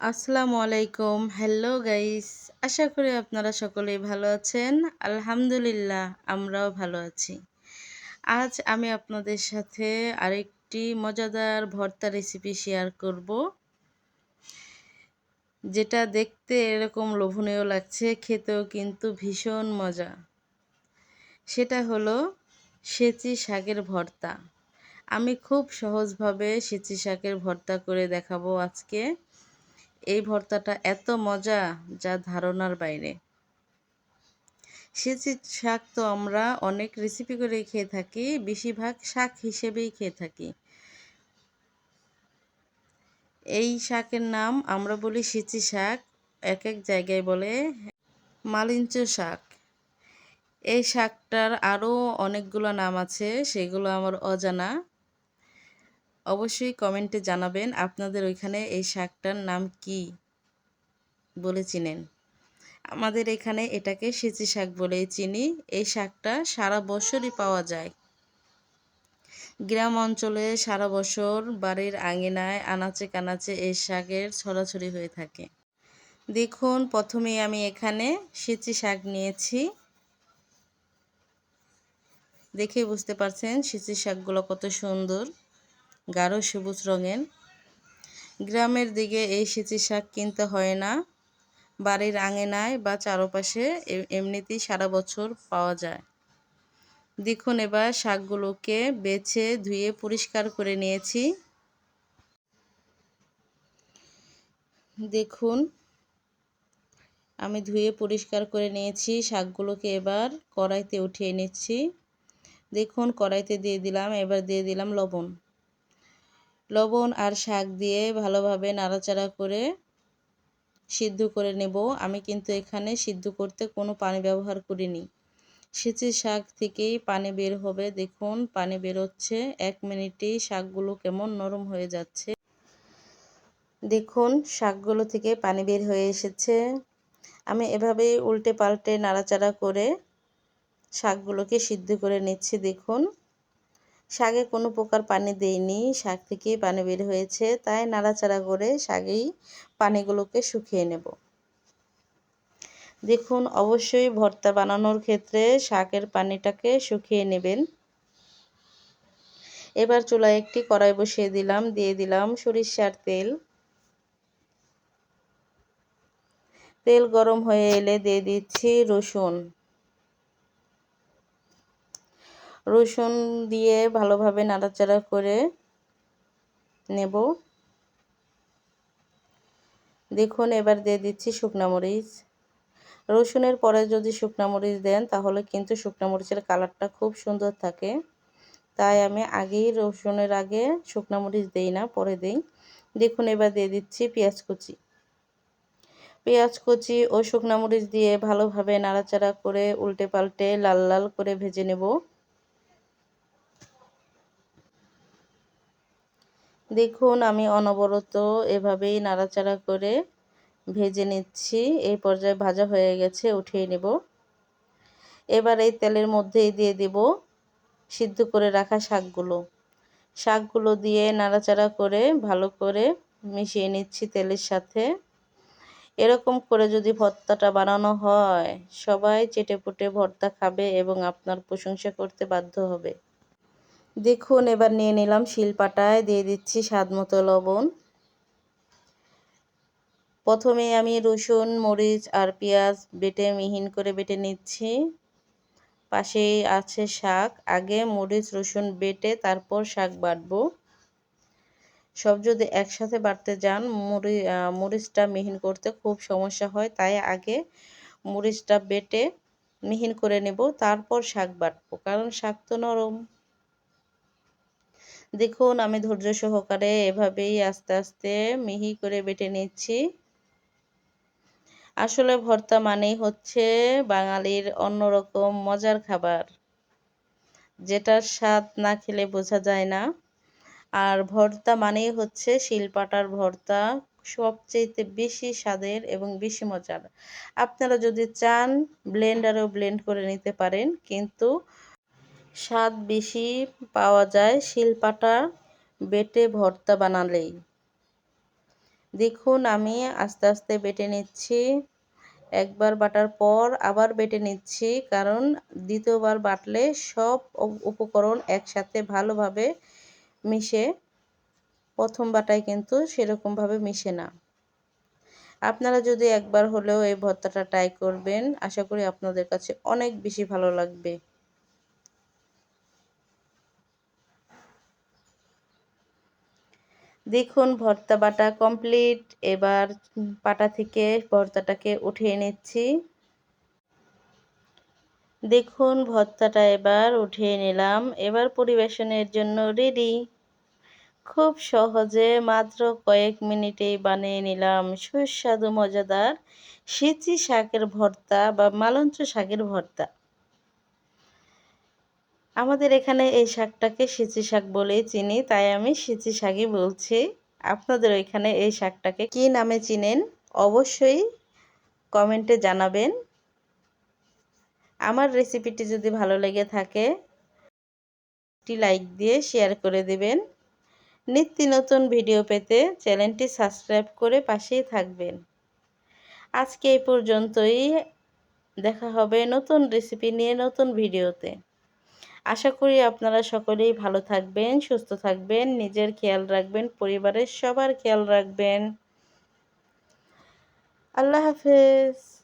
আসসালামু আলাইকুম। Hello guys আশা করি আপনারা সকলেই ভালো আছেন। আলহামদুলিল্লাহ, আমরাও ভালো আছি। আজ আমি আপনাদের সাথে আরেকটি মজাদার ভর্তা রেসিপি শেয়ার করব। যেটা দেখতে এরকম লোভনীয় লাগছে, খেতেও কিন্তু ভীষণ মজা। সেটা হলো সেচি শাকের ভর্তা। আমি খুব সহজভাবে সেচি শাকের ভর্তা করে দেখাবো আজকে। এই ভর্তাটা এত মজা যা ধারণার বাইরে। সেচি শাক তো আমরা অনেক রেসিপি করে খেয়ে থাকি, বেশিরভাগ শাক হিসেবেই খেয়ে থাকি। এই শাকের নাম আমরা বলি সেচি শাক এক এক জায়গায় বলে মালিঞ্চ শাক। এই শাকটার আরও অনেকগুলো নাম আছে, সেগুলো আমার অজানা। অবশ্যই কমেন্টে জানাবেন আপনাদের ওইখানে এই শাকটার নাম কি বলে চিনেন। আমাদের এখানে এটাকে সেচি শাক বলেই চিনি। এই শাকটা সারা বছরই পাওয়া যায়। গ্রাম অঞ্চলে সারা বছর বাড়ির আঙিনায় আনাচে কানাচে এই শাকের ছড়াছড়ি হয়ে থাকে। দেখুন প্রথমে আমি এখানে সেচি শাক নিয়েছি। দেখে বুঝতে পারছেন সেচি শাকগুলো কত সুন্দর। গাঢ় সবুজ রঙের। গ্রামের দিকে এই সেচি শাক কিনতে হয় না। বাড়ির আঙেনায় বা চারপাশে এমনিতেই সারা বছর পাওয়া যায়। দেখুন এবার শাকগুলোকে বেছে ধুয়ে পরিষ্কার করে নিয়েছি। দেখুন, আমি ধুয়ে পরিষ্কার করে নিয়েছি। শাকগুলোকে এবার কড়াইতে উঠিয়ে নিচ্ছি। দেখুন, কড়াইতে দিয়ে দিলাম, এবার দিয়ে দিলাম লবণ। লবণ আর শাক দিয়ে ভালোভাবে নাড়াচাড়া করে সিদ্ধ করে নেব। আমি কিন্তু এখানে সিদ্ধ করতে কোনো পানি ব্যবহার করিনি। সেচে শাক থেকেই পানি বের হবে। দেখুন, পানি বেরোচ্ছে। এক মিনিটেই শাকগুলো কেমন নরম হয়ে যাচ্ছে। দেখুন, শাকগুলো থেকে পানি বের হয়ে এসেছে। আমি এভাবে উল্টে পাল্টে নাড়াচাড়া করে শাকগুলোকে সিদ্ধ করে নিচ্ছি। দেখুন শাকে কোনো প্রকার পানি দেইনি শাক থেকেই পানি বের হয়েছে, তাই নাড়াচাড়া করে শাকেই পানিগুলোকে শুকিয়ে নেব। দেখুন, অবশ্যই ভর্তা বানানোর ক্ষেত্রে শাকের পানিটাকে শুকিয়ে নেবেন। এবার চুলায় একটি কড়াই বসিয়ে দিলাম, দিয়ে দিলাম সরিষার তেল। তেল গরম হয়ে এলে দিয়ে দিচ্ছি রসুন। রসুন দিয়ে ভালোভাবে নাড়াচাড়া করে নেব। দেখুন, এবার দিয়ে দিচ্ছি শুকনো মরিচ। রসুনের পরে যদি শুকনো মরিচ দেন, তাহলে কিন্তু শুকনো মরিচের কালারটা খুব সুন্দর থাকে। তাই আমি আগেই রসুনের আগে শুকনো মরিচ দিই না, পরে দিই। দেখুন, এবার দিয়ে দিচ্ছি পেঁয়াজ কুচি। পেঁয়াজ কুচি ও শুকনো মরিচ দিয়ে ভালোভাবে নাড়াচাড়া করে উল্টে পাল্টে লাল লাল করে ভেজে নেব। দেখুন, আমি অনবরত এভাবেই নাড়াচাড়া করে ভেজে নিচ্ছি। এই পর্যায়ে ভাজা হয়ে গেছে, উঠিয়ে নেব। এবার এই তেলের মধ্যেই দিয়ে দেব সিদ্ধ করে রাখা শাকগুলো। শাকগুলো দিয়ে নাড়াচাড়া করে ভালো করে মিশিয়ে নিচ্ছি তেলের সাথে। এরকম করে যদি ভর্তাটা বানানো হয়, সবাই চেটে পুটে ভর্তা খাবে এবং আপনার প্রশংসা করতে বাধ্য হবে। দেখুন, এবার নিয়ে নিলাম শিলপাটায়, দিয়ে দিচ্ছি স্বাদ মতো লবণ। প্রথমে আমি রসুন, মরিচ আর পেঁয়াজ বেটে মিহিন করে বেটে নিচ্ছি। পাশেই আছে শাক। আগে মরিচ, রসুন বেটে তারপর শাক বাটবো। সব যদি একসাথে বাটতে যান মরি মরিচটা মিহিন করতে খুব সমস্যা হয়। তাই আগে মরিচটা বেটে মিহিন করে নেব, তারপর শাক বাটবো, কারণ শাক তো নরম। দেখুন, আমি ধৈর্য সহকারে এভাবেই আস্তে আস্তে মিহি করে বেটে নিচ্ছি। আসলে ভর্তা মানেই হচ্ছে বাঙালির অন্যরকম মজার খাবার। যেটার স্বাদ না খেলে বোঝা যায় না। আর ভর্তা মানেই হচ্ছে শিলপাটার ভর্তা সবচেয়ে বেশি স্বাদের এবং বেশি মজার। আপনারা যদি চান, ব্লেন্ডারেও ব্লেন্ড করে নিতে পারেন, কিন্তু স্বাদ বেশি পাওয়া যায় শিলপাটা বেটে ভর্তা বানালেই। দেখুন, আমি আস্তে আস্তে বেটে নিচ্ছি। একবার বাটার পর আবার বেটে নিচ্ছি, কারণ দ্বিতীয়বার বাটলে সব উপকরণ একসাথে ভালোভাবে মিশে। প্রথম বাটায় কিন্তু সেরকমভাবে মিশে না। আপনারা যদি একবার হলেও এই ভর্তাটা ট্রাই করবেন, আশা করি আপনাদের কাছে অনেক বেশি ভালো লাগবে। দেখুন, ভর্তা বাটা কমপ্লিট এবার পাটা থেকে ভর্তাটাকে উঠিয়ে নিচ্ছি। দেখুন, ভর্তাটা এবার উঠিয়ে নিলাম। এবার পরিবেশনের জন্য রেডি খুব সহজে মাত্র কয়েক মিনিটেই বানিয়ে নিলাম। সুস্বাদু, মজাদার সিচি শাকের ভর্তা বা মালঞ্চ শাকের ভর্তা। আমাদের এখানে এই শাকটাকে সিচি শাক বলেই চিনি, তাই আমি সিচি শাকই বলছি। আপনাদের ওইখানে এই শাকটাকে কি নামে চিনেন? অবশ্যই কমেন্টে জানাবেন। আমার রেসিপিটি যদি ভালো লেগে থাকে, একটি লাইক দিয়ে শেয়ার করে দেবেন। নিত্য নতুন ভিডিও পেতে চ্যানেলটি সাবস্ক্রাইব করে পাশেই থাকবেন। আজকে এই পর্যন্তই। দেখা হবে নতুন রেসিপি নিয়ে নতুন ভিডিওতে। আশা করি আপনারা সকলেই ভালো থাকবেন, সুস্থ থাকবেন, নিজের খেয়াল রাখবেন, পরিবারের সবার খেয়াল রাখবেন। আল্লাহ হাফেজ।